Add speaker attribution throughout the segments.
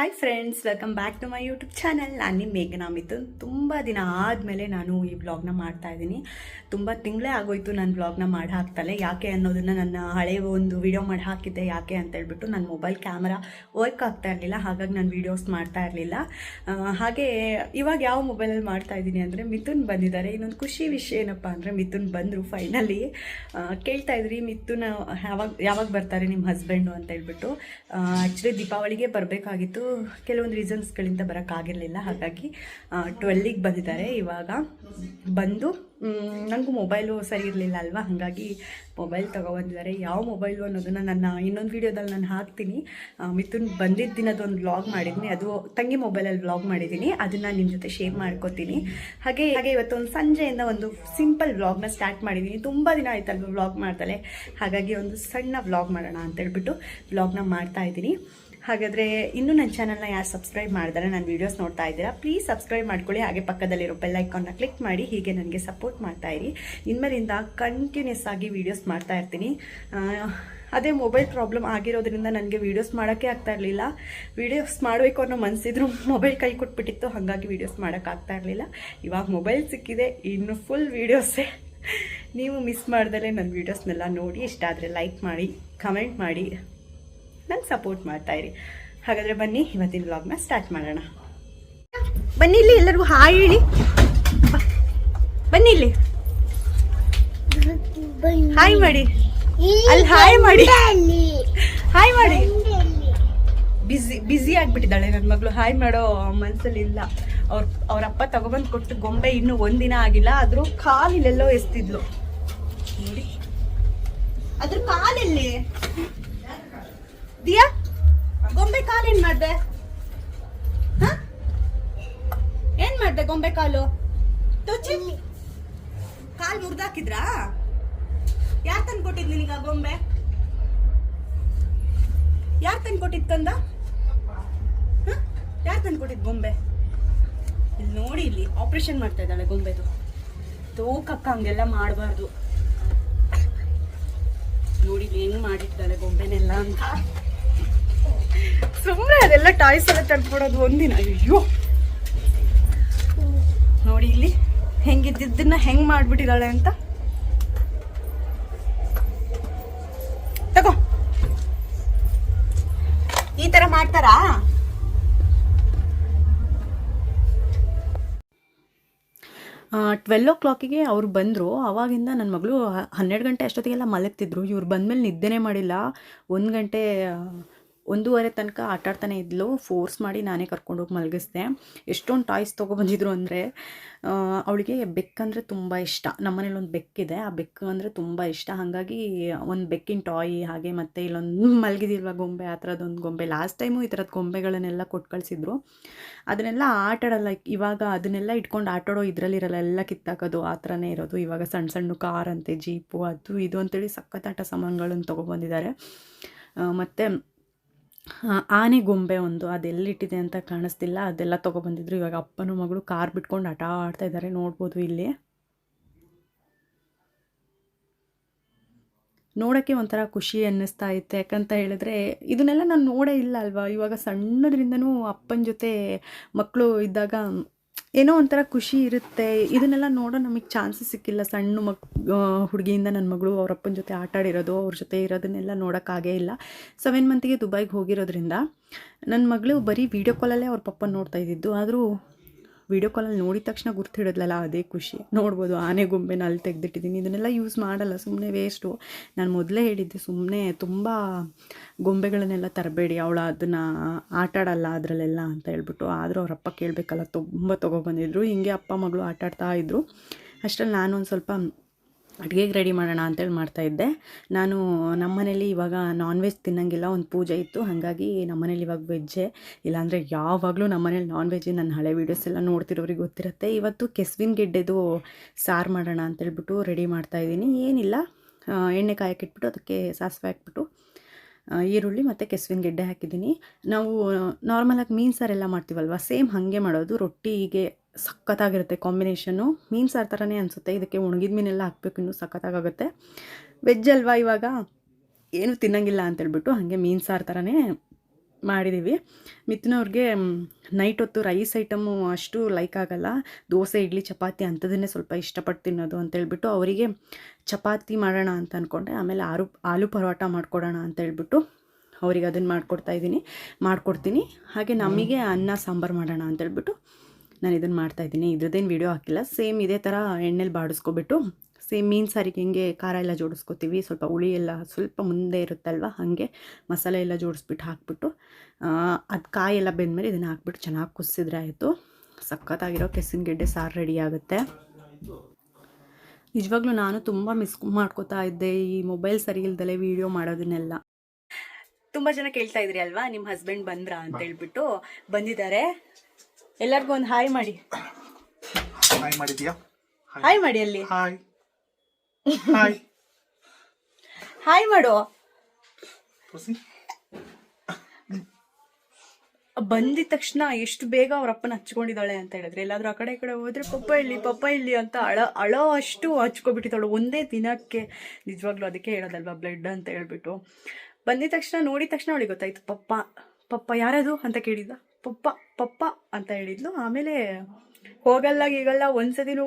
Speaker 1: Hi friends welcome back to my YouTube channel ನಾನು ನಿಮ್ಮ ಮೇಘನಾ ಮಿಥುನ್. ತುಂಬ ದಿನ ಆದಮೇಲೆ ನಾನು ಈ ವ್ಲಾಗ್ನ ಮಾಡ್ತಾ ಇದ್ದೀನಿ. ತುಂಬ ತಿಂಗಳೇ ಆಗೋಯ್ತು ನಾನು ವ್ಲಾಗ್ನ ಮಾಡಿ ಹಾಕ್ತಲೆ ಯಾಕೆ ಅನ್ನೋದನ್ನು ನನ್ನ ಹಳೆಯ ಒಂದು ವಿಡಿಯೋ ಮಾಡಿ ಹಾಕಿದ್ದೆ ಯಾಕೆ ಅಂತ ಹೇಳ್ಬಿಟ್ಟು ನನ್ನ ಮೊಬೈಲ್ ಕ್ಯಾಮ್ರಾ ವರ್ಕ್ ಆಗ್ತಾ ಇರಲಿಲ್ಲ. ಹಾಗಾಗಿ ನಾನು ವೀಡಿಯೋಸ್ ಮಾಡ್ತಾ ಇರಲಿಲ್ಲ. ಹಾಗೆ ಇವಾಗ ಯಾವ ಮೊಬೈಲಲ್ಲಿ ಮಾಡ್ತಾ ಇದ್ದೀನಿ ಅಂದರೆ ಮಿಥುನ್ ಬಂದಿದ್ದಾರೆ. ಇನ್ನೊಂದು ಖುಷಿ ವಿಷಯ ಏನಪ್ಪ ಅಂದರೆ ಮಿಥುನ್ ಬಂದರು ಫೈನಲಿ ಕೇಳ್ತಾ ಇದ್ರಿ ಮಿಥುನ್ ಯಾವಾಗ ಯಾವಾಗ ಬರ್ತಾರೆ ನಿಮ್ಮ ಹಸ್ಬೆಂಡು ಅಂತ ಹೇಳ್ಬಿಟ್ಟು. ಆ್ಯಕ್ಚುಲಿ ದೀಪಾವಳಿಗೆ ಬರಬೇಕಾಗಿತ್ತು. ಕೆಲವೊಂದು ರೀಸನ್ಸ್ಗಳಿಂದ ಬರೋಕ್ಕಾಗಿರಲಿಲ್ಲ. ಹಾಗಾಗಿ ಟ್ವೆಲ್ಲಿಗೆ ಬಂದಿದ್ದಾರೆ. ಇವಾಗ ಬಂದು ನನಗೂ ಮೊಬೈಲು ಸರಿ ಇರಲಿಲ್ಲ ಅಲ್ವಾ? ಹಾಗಾಗಿ ಮೊಬೈಲ್ ತೊಗೊಬಂದಿದ್ದಾರೆ. ಯಾವ ಮೊಬೈಲು ಅನ್ನೋದನ್ನು ನನ್ನ ಇನ್ನೊಂದು ವೀಡಿಯೋದಲ್ಲಿ ನಾನು ಹಾಕ್ತೀನಿ. ಮಿಥುನ್ ಬಂದಿದ್ದ ದಿನದೊಂದು ವ್ಲಾಗ್ ಮಾಡಿದ್ದೀನಿ ಅದು ತಂಗಿ ಮೊಬೈಲಲ್ಲಿ ವ್ಲಾಗ್ ಮಾಡಿದ್ದೀನಿ ಅದನ್ನು ನಿಮ್ಮ ಜೊತೆ ಶೇರ್ ಮಾಡ್ಕೋತೀನಿ. ಹಾಗೆ ಹಾಗೆ ಇವತ್ತೊಂದು ಸಂಜೆಯಿಂದ ಒಂದು ಸಿಂಪಲ್ ವ್ಲಾಗ್ನ ಸ್ಟಾರ್ಟ್ ಮಾಡಿದ್ದೀನಿ ತುಂಬ ದಿನ ಆಯ್ತಲ್ವ ವ್ಲಾಗ್ ಮಾಡ್ತಾಳೆ ಹಾಗಾಗಿ ಒಂದು ಸಣ್ಣ ವ್ಲಾಗ್ ಮಾಡೋಣ ಅಂತ ಹೇಳ್ಬಿಟ್ಟು ವ್ಲಾಗ್ನ ಮಾಡ್ತಾ ಇದ್ದೀನಿ. ಹಾಗಾದರೆ ಇನ್ನೂ ನನ್ನ ಚಾನಲ್ನ ಯಾರು ಸಬ್ಸ್ಕ್ರೈಬ್ ಮಾಡಿದಾರೆ ನನ್ನ ವೀಡಿಯೋಸ್ ನೋಡ್ತಾ ಇದ್ದೀರಾ ಪ್ಲೀಸ್ ಸಬ್ಸ್ಕ್ರೈಬ್ ಮಾಡ್ಕೊಳ್ಳಿ. ಹಾಗೆ ಪಕ್ಕದಲ್ಲಿರೋ ಬೆಲ್ ಐಕಾನ್ನ ಕ್ಲಿಕ್ ಮಾಡಿ, ಹೀಗೆ ನನಗೆ ಸಪೋರ್ಟ್ ಮಾಡ್ತಾ ಇರಿ. ಇನ್ಮೇಲಿಂದ ಕಂಟಿನ್ಯೂಸ್ ಆಗಿ ವೀಡಿಯೋಸ್ ಮಾಡ್ತಾ ಇರ್ತೀನಿ. ಅದೇ ಮೊಬೈಲ್ ಪ್ರಾಬ್ಲಮ್ ಆಗಿರೋದ್ರಿಂದ ನನಗೆ ವೀಡಿಯೋಸ್ ಮಾಡೋಕ್ಕೆ ಆಗ್ತಾ ಇರಲಿಲ್ಲ. ವೀಡಿಯೋಸ್ ಮಾಡಬೇಕು ಅನ್ನೋ ಮನಸ್ಸಿದ್ರು ಮೊಬೈಲ್ ಕೈ ಕೊಟ್ಬಿಟ್ಟಿತ್ತು, ಹಾಗಾಗಿ ವೀಡಿಯೋಸ್ ಮಾಡೋಕ್ಕಾಗ್ತಾ ಇರಲಿಲ್ಲ. ಇವಾಗ ಮೊಬೈಲ್ ಸಿಕ್ಕಿದೆ, ಇನ್ನು ಫುಲ್ ವೀಡಿಯೋಸೇ ನೀವು ಮಿಸ್ ಮಾಡ್ದಲೇ ನನ್ನ ವೀಡಿಯೋಸ್ನೆಲ್ಲ ನೋಡಿ, ಇಷ್ಟ ಆದರೆ ಲೈಕ್ ಮಾಡಿ ಕಮೆಂಟ್ ಮಾಡಿ. ನಂಗೆ ಸಪೋರ್ಟ್ ಮಾಡ್ತಾ ಇರಿ. ಹಾಗಾದ್ರೆ ಬನ್ನಿ, ಇವತ್ತಿನ ವ್ಲಾಗ್ನ ಸ್ಟಾರ್ಟ್ ಮಾಡೋಣ. ಬನ್ನಿ ಇಲ್ಲಿ, ಎಲ್ಲರಿಗೂ ಹಾಯ್ ಹೇಳಿ. ಬನ್ನಿ ಇಲ್ಲಿ. ಹಾಯ್ ಮಾಡಿ. ಅಲ್ಲಿ ಹಾಯ್ ಮಾಡಿ. ಹಾಯ್ ಮಾಡಿ. ಬಿಸಿ ಬ್ಯುಸಿ ಆಗಿಬಿಟ್ಟಿದ್ದಾಳೆ ನನ್ನ ಮಗಳು. ಹಾಯ್ ಮಾಡೋ ಮನಸಲ್ಲಿ ಇಲ್ಲ. ಅವ್ರ ಅವ್ರ ಅಪ್ಪ ತಗೊಬಂದು ಕೊಟ್ಟು ಗೊಂಬೆ ಇನ್ನೂ ಒಂದಿನ ಆಗಿಲ್ಲ. ಆದ್ರೂ ಕಾಲಿಲ್ಲೆಲ್ಲೋ ಎಸ್ತಿದ್ಲು. ನೋಡಿ. ಅದ್ರ ಕಾಲೆಲ್ಲಿ? ದಿಯಾ? ಗೊಂಬೆ ಕಾಲು ಏನ್ ಮಾಡ್ದೆ? ಏನ್ ಮಾಡ್ದೆ ಗೊಂಬೆ ಕಾಲು? ಕಾಲ್ ಮುರ್ದಾಕಿದ್ರಾ? ಯಾರ್ ತಂದು ಕೊಟ್ಟಿದ್ ನಿನಗ ಗೊಂಬೆ? ಯಾರ್ ತಂದು ಕೊಟ್ಟಿದ್ ಕಂದ? ಯಾರ್ ತಂದ್ ಕೊಟ್ಟಿದ್ ಗೊಂಬೆ? ಇಲ್ಲಿ ನೋಡಿ, ಇಲ್ಲಿ ಆಪರೇಷನ್ ಮಾಡ್ತಾ ಇದ್ದಾಳೆ ಗೊಂಬೆದು. ತೂಕಕ್ಕ ಹಂಗೆಲ್ಲ ಮಾಡಬಾರ್ದು. ನೋಡಿ, ಇಲ್ಲಿ ಹೆಂಗ್ ಮಾಡಿದ್ದಾಳೆ ಗೊಂಬೆನೆಲ್ಲ ಅಂತ. ಸುಮ್ಮನೆ ಅದೆಲ್ಲ ಟಾಯ್ಸ್ ಎಲ್ಲ ತಡ್ಕೊಡೋದು ಒಂದಿನ. ಅಯ್ಯೋ. ನೋಡಿ ಇಲ್ಲಿ ಹೆಂಗಿದ್ದನ್ನ ಹೆಂಗ್ ಮಾಡ್ಬಿಟ್ಟಿದ್ದಾಳೆ ಅಂತ. ತಗೋ. ಈ ತರ ಮಾಡ್ತಾರಾ? ಟ್ವೆಲ್ ಓ ಕ್ಲಾಕಿಗೆ ಅವ್ರು ಬಂದರು. ಅವಾಗಿಂದ ನನ್ನ ಮಗಳು ಹನ್ನೆರಡು ಗಂಟೆ ಅಷ್ಟೊತ್ತಿಗೆಲ್ಲ ಮಲಗ್ತಿದ್ರು. ಇವ್ರು ಬಂದಮೇಲೆ ನಿದ್ದೆನೇ ಮಾಡಿಲ್ಲ. ಒಂದು ಗಂಟೆ ಒಂದೂವರೆ ತನಕ ಆಟಾಡ್ತಾನೆ ಇದ್ಲು. ಫೋರ್ಸ್ ಮಾಡಿ ನಾನೇ ಕರ್ಕೊಂಡೋಗಿ ಮಲಗಿಸ್ದೆ. ಎಷ್ಟೊಂದು ಟಾಯ್ಸ್ ತೊಗೊಬಂದಿದ್ರು ಅಂದರೆ ಅವಳಿಗೆ ಬೆಕ್ಕಂದರೆ ತುಂಬ ಇಷ್ಟ. ನಮ್ಮನೇಲಿ ಒಂದು ಬೆಕ್ಕಿದೆ ಆ ಬೆಕ್ಕು ಅಂದರೆ ತುಂಬ ಇಷ್ಟ. ಹಾಗಾಗಿ ಒಂದು ಬೆಕ್ಕಿನ ಟಾಯ್ ಹಾಗೆ ಮತ್ತು ಇಲ್ಲೊಂದು ಮಲಗಿದಿಲ್ವ ಗೊಂಬೆ? ಆ ಥರದ್ದೊಂದು ಗೊಂಬೆ. ಲಾಸ್ಟ್ ಟೈಮು ಈ ಥರದ್ದು ಗೊಂಬೆಗಳನ್ನೆಲ್ಲ ಕೊಟ್ಟು ಕಳಿಸಿದ್ರು ಅದನ್ನೆಲ್ಲ ಆಟಾಡಲ್ಲ. ಇವಾಗ ಅದನ್ನೆಲ್ಲ ಇಟ್ಕೊಂಡು ಆಟಾಡೋ ಇದರಲ್ಲಿರಲ್ಲ, ಎಲ್ಲ ಕಿತ್ತಾಕೋದು, ಆ ಥರನೇ ಇರೋದು. ಇವಾಗ ಸಣ್ಣ ಸಣ್ಣ ಕಾರ್ ಅಂತೆ ಜೀಪು, ಅದು ಇದು ಅಂತೇಳಿ ಸಖತ್ತಾಟ ಸಾಮಾನುಗಳನ್ನು ತೊಗೊಬಂದಿದ್ದಾರೆ ಮತ್ತು ಆನೆ ಗೊಂಬೆ ಒಂದು ಅದೆಲ್ಲಿಟ್ಟಿದೆ ಅಂತ ಕಾಣಿಸ್ತಿಲ್ಲ. ಅದೆಲ್ಲ ತೊಗೊಬಂದಿದ್ರು. ಇವಾಗ ಅಪ್ಪನೂ ಮಗಳು ಕಾರ್ ಬಿಟ್ಕೊಂಡು ಆಟ ಆಡ್ತಾ ಇದ್ದಾರೆ. ನೋಡ್ಬೋದು ಇಲ್ಲಿ. ನೋಡೋಕ್ಕೆ ಒಂಥರ ಖುಷಿ ಅನ್ನಿಸ್ತಾ ಇತ್ತು. ಯಾಕಂತ ಹೇಳಿದ್ರೆ, ಇದನ್ನೆಲ್ಲ ನಾನು ನೋಡೇ ಇಲ್ಲ ಅಲ್ವಾ? ಇವಾಗ ಸಣ್ಣದ್ರಿಂದನೂ ಅಪ್ಪನ ಜೊತೆ ಮಕ್ಕಳು ಇದ್ದಾಗ ಏನೋ ಒಂಥರ ಖುಷಿ ಇರುತ್ತೆ. ಇದನ್ನೆಲ್ಲ ನೋಡೋ ನಮಗೆ ಚಾನ್ಸಸ್ ಸಿಕ್ಕಿಲ್ಲ. ಸಣ್ಣ ಮಕ್ ಹುಡುಗಿಯಿಂದ ನನ್ನ ಮಗಳು ಅವ್ರ ಅಪ್ಪನ ಜೊತೆ ಆಟ ಆಡಿರೋದು, ಅವ್ರ ಜೊತೆ ಇರೋದನ್ನೆಲ್ಲ ನೋಡೋಕ್ಕಾಗೇ ಇಲ್ಲ. ಸೆವೆನ್ ಮಂತಿಗೆ ದುಬೈಗೆ ಹೋಗಿರೋದ್ರಿಂದ ನನ್ನ ಮಗಳು ಬರೀ ವೀಡಿಯೋ ಕಾಲಲ್ಲೇ ಅವ್ರ ಪಪ್ಪನ ನೋಡ್ತಾ ಇದ್ದಿದ್ದು. ಆದರೂ ವಿಡಿಯೋ ಕಾಲಲ್ಲಿ ನೋಡಿದ ತಕ್ಷಣ ಗುರ್ತಿಡೋದ್ಲಲ್ಲ, ಅದೇ ಖುಷಿ. ನೋಡ್ಬೋದು, ಆನೆ ಗೊಂಬೆನ ಅಲ್ಲಿ ತೆಗೆದಿಟ್ಟಿದ್ದೀನಿ. ಇದನ್ನೆಲ್ಲ ಯೂಸ್ ಮಾಡಲ್ಲ ಸುಮ್ಮನೆ ವೇಸ್ಟು ನಾನು ಮೊದಲೇ ಹೇಳಿದ್ದೆ ಸುಮ್ಮನೆ ತುಂಬ ಗೊಂಬೆಗಳನ್ನೆಲ್ಲ ತರಬೇಡಿ, ಅವಳು ಅದನ್ನು ಆಟಾಡಲ್ಲ ಅದರಲ್ಲೆಲ್ಲ ಅಂತ ಹೇಳ್ಬಿಟ್ಟು. ಆದರೂ ಅವ್ರ ಅಪ್ಪ ಕೇಳಬೇಕಲ್ಲ, ತುಂಬ ತೊಗೊಬಂದಿದ್ರು. ಹಿಂಗೆ ಅಪ್ಪ ಮಗಳು ಆಟಾಡ್ತಾ ಇದ್ದರು ಅಷ್ಟರಲ್ಲಿ ನಾನು ಸ್ವಲ್ಪ ಅಡುಗೆಗೆ ರೆಡಿ ಮಾಡೋಣ ಅಂತೇಳಿ ಮಾಡ್ತಾಯಿದ್ದೆ ನಾನು ನಮ್ಮ ಮನೇಲಿ ಇವಾಗ ನಾನ್ ವೆಜ್ ತಿನ್ನಂಗಿಲ್ಲ, ಒಂದು ಪೂಜೆ ಇತ್ತು. ಹಾಗಾಗಿ ನಮ್ಮ ಮನೇಲಿ ಇವಾಗ ವೆಜ್ಜೇ ಇಲ್ಲಾಂದರೆ ಯಾವಾಗಲೂ ನಮ್ಮ ಮನೇಲಿ ನಾನ್ ವೆಜ್ ನನ್ನ ಹಳೆ ವೀಡಿಯೋಸ್ ಎಲ್ಲ ನೋಡ್ತಿರೋರಿಗೆ ಗೊತ್ತಿರುತ್ತೆ. ಇವತ್ತು ಕೆಸ್ವಿನ ಗೆಡ್ಡೆದು ಸಾರು ಮಾಡೋಣ ಅಂತೇಳ್ಬಿಟ್ಟು ರೆಡಿ ಮಾಡ್ತಾಯಿದ್ದೀನಿ ಏನಿಲ್ಲ ಎಣ್ಣೆ ಕಾಯಕ್ಕಿಟ್ಬಿಟ್ಟು ಅದಕ್ಕೆ ಸಾಸಿವೆ ಹಾಕ್ಬಿಟ್ಟು ಈರುಳ್ಳಿ ಮತ್ತು ಕೆಸುವಿನ ಗೆಡ್ಡೆ ಹಾಕಿದ್ದೀನಿ. ನಾವು ನಾರ್ಮಲಾಗಿ ಮೀನು ಸಾರೆಲ್ಲ ಮಾಡ್ತೀವಲ್ವ? ಸೇಮ್ ಹಾಗೆ ಮಾಡೋದು. ರೊಟ್ಟಿಗೆ ಸಖತ್ತಾಗಿರುತ್ತೆ ಕಾಂಬಿನೇಷನು ಮೀನು ಸಾರು ಥರನೇ ಅನಿಸುತ್ತೆ. ಇದಕ್ಕೆ ಒಣಗಿದ ಮೀನೆಲ್ಲ ಹಾಕ್ಬೇಕು, ಇನ್ನೂ ಸಖತ್ತಾಗುತ್ತೆ ವೆಜ್ ಅಲ್ವಾ ಇವಾಗ? ಏನು ತಿನ್ನಂಗಿಲ್ಲ ಅಂತೇಳ್ಬಿಟ್ಟು ಹಾಗೆ ಮೀನು ಸಾರು ಥರನೇ ಮಾಡಿದ್ದೀವಿ ಮಿಥುನವ್ರಿಗೆ ನೈಟ್ ಹೊತ್ತು ರೈಸ್ ಐಟಮು ಅಷ್ಟು ಲೈಕ್ ಆಗಲ್ಲ. ದೋಸೆ, ಇಡ್ಲಿ, ಚಪಾತಿ ಅಂಥದನ್ನೇ ಸ್ವಲ್ಪ ಇಷ್ಟಪಟ್ಟು ತಿನ್ನೋದು ಅಂತೇಳ್ಬಿಟ್ಟು ಅವರಿಗೆ ಚಪಾತಿ ಮಾಡೋಣ ಅಂತ ಅಂದ್ಕೊಂಡೆ ಆಮೇಲೆ ಆರು, ಆಲೂ ಪರೋಟ ಮಾಡಿಕೊಡೋಣ ಅಂತೇಳ್ಬಿಟ್ಟು ಅವ್ರಿಗೆ ಅದನ್ನು ಮಾಡ್ಕೊಡ್ತಾ ಇದ್ದೀನಿ. ಮಾಡ್ಕೊಡ್ತೀನಿ. ಹಾಗೆ ನಮಗೆ ಅನ್ನ ಸಾಂಬಾರು ಮಾಡೋಣ ಅಂತೇಳ್ಬಿಟ್ಟು ನಾನು ಇದನ್ನು ಮಾಡ್ತಾಯಿದ್ದೀನಿ ಇದ್ರದ್ದೇನು ವೀಡಿಯೋ ಹಾಕಿಲ್ಲ. ಸೇಮ್ ಇದೇ ಥರ ಎಣ್ಣೆಲಿ ಬಾಡಿಸ್ಕೊಬಿಟ್ಟು ಸೇಮ್ ಮೀನು ಸಾರಿಗೆ ಹೆಂಗೆ ಖಾರ ಎಲ್ಲ ಜೋಡಿಸ್ಕೊತೀವಿ. ಸ್ವಲ್ಪ ಹುಳಿ ಎಲ್ಲ ಸ್ವಲ್ಪ ಮುಂದೆ ಇರುತ್ತಲ್ವ ಹಾಗೆ ಮಸಾಲೆ ಎಲ್ಲ ಜೋಡಿಸ್ಬಿಟ್ಟು ಹಾಕ್ಬಿಟ್ಟು ಅದು ಕಾಯಿ ಎಲ್ಲ ಬೆಂದಮೇಲೆ ಇದನ್ನು ಹಾಕ್ಬಿಟ್ಟು ಚೆನ್ನಾಗಿ ಕುದಿಸಿದ್ರೆ ಆಯಿತು. ಸಖತ್ತಾಗಿರೋ ಕೆಸಿನ ಗೆಡ್ಡೆ ಸಾರು ರೆಡಿ ಆಗುತ್ತೆ. ನಿಜವಾಗ್ಲೂ ನಾನು ತುಂಬ ಮಿಸ್ ಮಾಡ್ಕೋತಾ ಇದ್ದೆ ಈ ಮೊಬೈಲ್ ಸರಿ ಇಲ್ದಲೆ ವೀಡಿಯೋ ಮಾಡೋದನ್ನೆಲ್ಲ. ತುಂಬ ಜನ ಕೇಳ್ತಾ ಇದ್ರಿ ಅಲ್ವಾ ನಿಮ್ಮ ಹಸ್ಬೆಂಡ್ ಬಂದ್ರಾ? ಅಂತ ಹೇಳ್ಬಿಟ್ಟು ಬಂದಿದ್ದಾರೆ. ಎಲ್ಲರಿಗೂ ಒಂದು ಹಾಯ್ ಮಾಡಿ.
Speaker 2: ಹಾಯ್ ಮಾಡಿದ್ಯಾ?
Speaker 1: ಹಾಯ್ ಮಾಡಿ ಅಲ್ಲಿ.
Speaker 2: ಹಾಯ್ ಹಾಯ್
Speaker 1: ಹಾಯ್ ಮಾಡು. ಬಂದಿದ ತಕ್ಷಣ ಎಷ್ಟು ಬೇಗ ಅವ್ರ ಅಪ್ಪನ ಹಚ್ಕೊಂಡಿದ್ದಾಳೆ ಅಂತ ಹೇಳಿದ್ರೆ ಎಲ್ಲಾದ್ರೂ ಆ ಕಡೆ ಈ ಕಡೆ ಹೋದ್ರೆ ಪಪ್ಪ ಇಲ್ಲಿ ಪಪ್ಪ ಇಲ್ಲಿ ಅಂತ ಅಳ ಅಳೋ ಅಷ್ಟು ಹಚ್ಕೊಬಿಟ್ಟಿದ್ದಾಳು. ಒಂದೇ ದಿನಕ್ಕೆ ನಿಜವಾಗ್ಲೂ ಅದಕ್ಕೆ ಹೇಳೋದಲ್ವಾ ಬ್ಲಡ್ ಅಂತ ಹೇಳ್ಬಿಟ್ಟು. ಬಂದಿದ ತಕ್ಷಣ ನೋಡಿದ ತಕ್ಷಣ ಅವಳಿಗೆ ಗೊತ್ತಾಯ್ತು ಪಪ್ಪ ಪಪ್ಪ ಯಾರದು ಅಂತ ಕೇಳಿದ್ದ? ಪಪ್ಪ ಪಪ್ಪ ಅಂತ ಹೇಳಿದ್ಲು. ಆಮೇಲೆ ಹೋಗಲ್ಲ ಈಗಲ್ಲ ಒಂದ್ಸತಿನೂ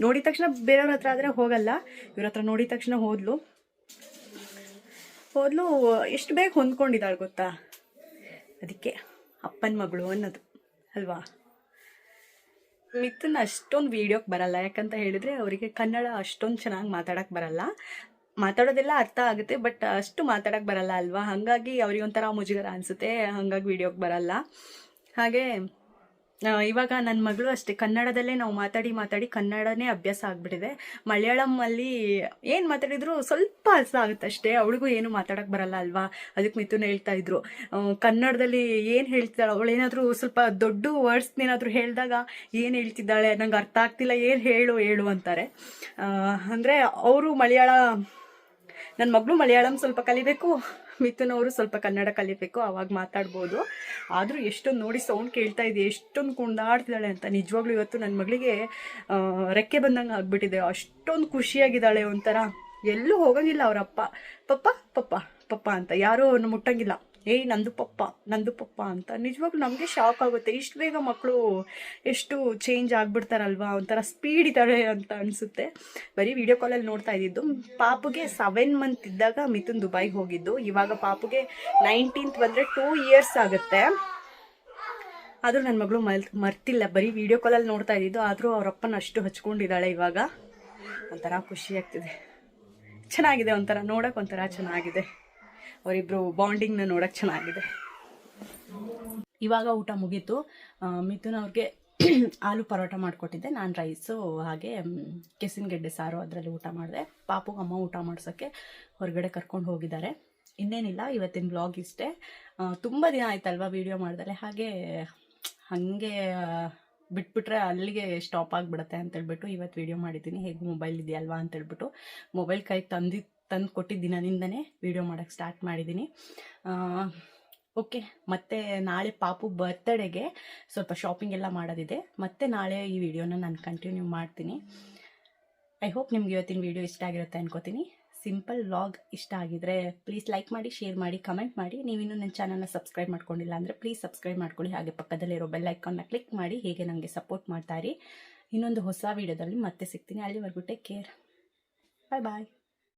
Speaker 1: ನೋಡಿದ ತಕ್ಷಣ ಬೇರೆಯವ್ರ ಹತ್ರ ಆದರೆ ಹೋಗಲ್ಲ. ಇವ್ರ ಹತ್ರ ನೋಡಿದ ತಕ್ಷಣ ಹೋದ್ಲು. ಹೋದ್ಲು, ಎಷ್ಟು ಬೇಗ ಹೊಂದ್ಕೊಂಡಿದ್ದಾಳೆ ಗೊತ್ತಾ? ಅದಕ್ಕೆ ಅಪ್ಪನ ಮಗಳು ಅನ್ನೋದು, ಅಲ್ವಾ? ಮಿಥುನ್ ಅಷ್ಟೊಂದು ವೀಡಿಯೋಕ್ಕೆ ಬರಲ್ಲ. ಯಾಕಂತ ಹೇಳಿದರೆ ಅವರಿಗೆ ಕನ್ನಡ ಅಷ್ಟೊಂದು ಚೆನ್ನಾಗಿ ಮಾತಾಡೋಕ್ಕೆ ಬರಲ್ಲ. ಮಾತಾಡೋದೆಲ್ಲ ಅರ್ಥ ಆಗುತ್ತೆ, ಬಟ್ ಅಷ್ಟು ಮಾತಾಡಕ್ಕೆ ಬರಲ್ಲ ಅಲ್ವಾ? ಹಾಗಾಗಿ ಅವ್ರಿಗೆ ಒಂಥರ ಮುಜುಗರ ಅನಿಸುತ್ತೆ, ಹಾಗಾಗಿ ವೀಡಿಯೋಕ್ಕೆ ಬರಲ್ಲ. ಹಾಗೆ ಇವಾಗ ನನ್ನ ಮಗಳು ಅಷ್ಟೇ, ಕನ್ನಡದಲ್ಲೇ ನಾವು ಮಾತಾಡಿ ಮಾತಾಡಿ ಕನ್ನಡನೇ ಅಭ್ಯಾಸ ಆಗ್ಬಿಟ್ಟಿದೆ. ಮಲಯಾಳಮಲ್ಲಿ ಏನು ಮಾತಾಡಿದ್ರು ಸ್ವಲ್ಪ ಅರ್ಥ ಆಗುತ್ತೆ ಅಷ್ಟೇ, ಅವಳಿಗೂ ಏನು ಮಾತಾಡಕ್ಕೆ ಬರಲ್ಲ ಅಲ್ವಾ? ಅದಕ್ಕೆ ಮಿಥುನ್ ಹೇಳ್ತಾ ಇದ್ರು. ಕನ್ನಡದಲ್ಲಿ ಏನು ಹೇಳ್ತಿದ್ದಾಳೆ, ಅವಳು ಏನಾದರೂ ಸ್ವಲ್ಪ ದೊಡ್ಡ ವರ್ಡ್ಸ್ ಏನಾದರೂ ಹೇಳಿದಾಗ ಏನು ಹೇಳ್ತಿದ್ದಾಳೆ, ನಂಗೆ ಅರ್ಥ ಆಗ್ತಿಲ್ಲ, ಏನು ಹೇಳು ಹೇಳು ಅಂತಾರೆ. ಅಂದರೆ, ಅವರು ಮಲಯಾಳ ನನ್ನ ಮಗಳು ಮಲಯಾಳಂ ಸ್ವಲ್ಪ ಕಲಿಬೇಕು ಮಿಥುನ್ ಅವರು ಸ್ವಲ್ಪ ಕನ್ನಡ ಕಲಿಬೇಕು, ಅವಾಗ ಮಾತಾಡ್ಬೋದು. ಆದರೂ ಎಷ್ಟೊಂದು ನೋಡಿ ಸೌಂಡ್ ಕೇಳ್ತಾ ಇದೆ ಎಷ್ಟೊಂದು ಕುಂದಾಡ್ತಿದ್ದಾಳೆ ಅಂತ. ನಿಜವಾಗ್ಲೂ ಇವತ್ತು ನನ್ನ ಮಗಳಿಗೆ ರೆಕ್ಕೆ ಬಂದಂಗೆ ಆಗ್ಬಿಟ್ಟಿದೆ. ಅಷ್ಟೊಂದು ಖುಷಿಯಾಗಿದ್ದಾಳೆ ಒಂಥರ. ಎಲ್ಲೂ ಹೋಗಂಗಿಲ್ಲ ಅವರಪ್ಪ ಪಪ್ಪ ಪಪ್ಪ ಪಪ್ಪ ಅಂತ. ಯಾರೂ ಅವ್ರನ್ನ ಮುಟ್ಟಂಗಿಲ್ಲ. ಏಯ್, ನಂದು ಪಪ್ಪ ನಂದು ಪಪ್ಪ ಅಂತ. ನಿಜವಾಗ್ಲೂ ನಮಗೆ ಶಾಕ್ ಆಗುತ್ತೆ. ಇಷ್ಟು ಬೇಗ ಮಕ್ಕಳು ಎಷ್ಟು ಚೇಂಜ್ ಆಗಿಬಿಡ್ತಾರಲ್ವಾ? ಒಂಥರ ಸ್ಪೀಡ್ ಇದ್ದಾಳೆ ಅಂತ ಅನಿಸುತ್ತೆ. ಬರೀ ವಿಡಿಯೋ ಕಾಲಲ್ಲಿ ನೋಡ್ತಾ ಇದ್ದಿದ್ದು. ಪಾಪುಗೆ ಸೆವೆನ್ ಮಂತ್ ಇದ್ದಾಗ ಮಿಥುನ್ ದುಬೈಗೆ ಹೋಗಿದ್ದು. ಇವಾಗ ಪಾಪುಗೆ ನೈನ್ಟೀನ್ತ್ ಬಂದರೆ ಟೂ ಇಯರ್ಸ್ ಆಗುತ್ತೆ. ಆದರೂ ನನ್ನ ಮಗಳು ಮಲ್, ಮರ್ತಿಲ್ಲ. ಬರೀ ವಿಡಿಯೋ ಕಾಲಲ್ಲಿ ನೋಡ್ತಾ ಇದ್ದಿದ್ದು. ಆದರೂ ಅವರಪ್ಪನ ಅಷ್ಟು ಹಚ್ಕೊಂಡಿದ್ದಾಳೆ ಇವಾಗ. ಒಂಥರ ಖುಷಿ ಆಗ್ತಿದೆ. ಚೆನ್ನಾಗಿದೆ ಒಂಥರ. ನೋಡೋಕೆ ಒಂಥರ ಚೆನ್ನಾಗಿದೆ. ಅವರಿಬ್ಬರು ಬಾಂಡಿಂಗ್ನ ನೋಡೋಕೆ ಚೆನ್ನಾಗಿದೆ. ಇವಾಗ ಊಟ ಮುಗೀತು. ಮಿಥುನ್ ಅವ್ರಿಗೆ ಆಲೂ ಪರೋಟ ಮಾಡಿಕೊಟ್ಟಿದ್ದೆ. ನಾನು ರೈಸು ಹಾಗೆ ಕೆಸಿನ ಗೆಡ್ಡೆ ಸಾರು ಅದರಲ್ಲಿ ಊಟ ಮಾಡಿದೆ. ಪಾಪುಗೆ ಅಮ್ಮ ಊಟ ಮಾಡ್ಸೋಕ್ಕೆ ಹೊರಗಡೆ ಕರ್ಕೊಂಡು ಹೋಗಿದ್ದಾರೆ. ಇನ್ನೇನಿಲ್ಲ, ಇವತ್ತಿನ ಬ್ಲಾಗ್ ಇಷ್ಟೇ. ತುಂಬ ದಿನ ಆಯ್ತಲ್ವಾ ವೀಡಿಯೋ ಮಾಡ್ದಲೆ? ಹಾಗೆ ಹಾಗೆ ಬಿಟ್ಬಿಟ್ರೆ ಅಲ್ಲಿಗೆ ಸ್ಟಾಪ್ ಆಗಿಬಿಡುತ್ತೆ ಅಂತೇಳ್ಬಿಟ್ಟು ಇವತ್ತು ವೀಡಿಯೋ ಮಾಡಿದ್ದೀನಿ. ಹೇಗೆ ಮೊಬೈಲ್ ಇದೆಯಲ್ವಾ ಅಂತೇಳ್ಬಿಟ್ಟು. ಮೊಬೈಲ್ ಕೈಗೆ ತಂದು ತಂದು ಕೊಟ್ಟಿದ್ದ ದಿನದಿಂದನೇ ವೀಡಿಯೋ ಮಾಡೋಕ್ಕೆ ಸ್ಟಾರ್ಟ್ ಮಾಡಿದ್ದೀನಿ. ಓಕೆ ಮತ್ತೆ ನಾಳೆ ಪಾಪು ಬರ್ತ್ಡೇಗೆ ಸ್ವಲ್ಪ ಶಾಪಿಂಗ್ ಎಲ್ಲ ಮಾಡೋದಿದೆ. ಮತ್ತೆ ನಾಳೆ ಈ ವಿಡಿಯೋನ ನಾನು ಕಂಟಿನ್ಯೂ ಮಾಡ್ತೀನಿ. ಐ ಹೋಪ್ ನಿಮ್ಗೆ ಇವತ್ತಿನ ವಿಡಿಯೋ ಇಷ್ಟ ಆಗಿರುತ್ತೆ ಅನ್ಕೋತೀನಿ. ಸಿಂಪಲ್ ವ್ಲಾಗ್ ಇಷ್ಟ ಆಗಿದ್ರೆ ಪ್ಲೀಸ್ ಲೈಕ್ ಮಾಡಿ ಶೇರ್ ಮಾಡಿ ಕಮೆಂಟ್ ಮಾಡಿ. ನೀವಿನ್ನೂ ನನ್ನ ಚಾನಲ್ನ ಸಬ್ಸ್ಕ್ರೈಬ್ ಮಾಡ್ಕೊಂಡಿಲ್ಲ ಅಂದರೆ ಪ್ಲೀಸ್ ಸಬ್ಸ್ಕ್ರೈಬ್ ಮಾಡ್ಕೊಳ್ಳಿ. ಹಾಗೆ ಪಕ್ಕದಲ್ಲಿರೋ ಬೆಲ್ ಐಕಾನ್ನ ಕ್ಲಿಕ್ ಮಾಡಿ, ಹೇಗೆ ನನಗೆ ಸಪೋರ್ಟ್ ಮಾಡ್ತಾ ಇರಿ ಇನ್ನೊಂದು ಹೊಸ ವಿಡಿಯೋದಲ್ಲಿ ಮತ್ತೆ ಸಿಗ್ತೀನಿ. ಅಲ್ಲಿವರೆಗೂ ಟೇಕ್ ಕೇರ್ ಬಾಯ್ ಬಾಯ್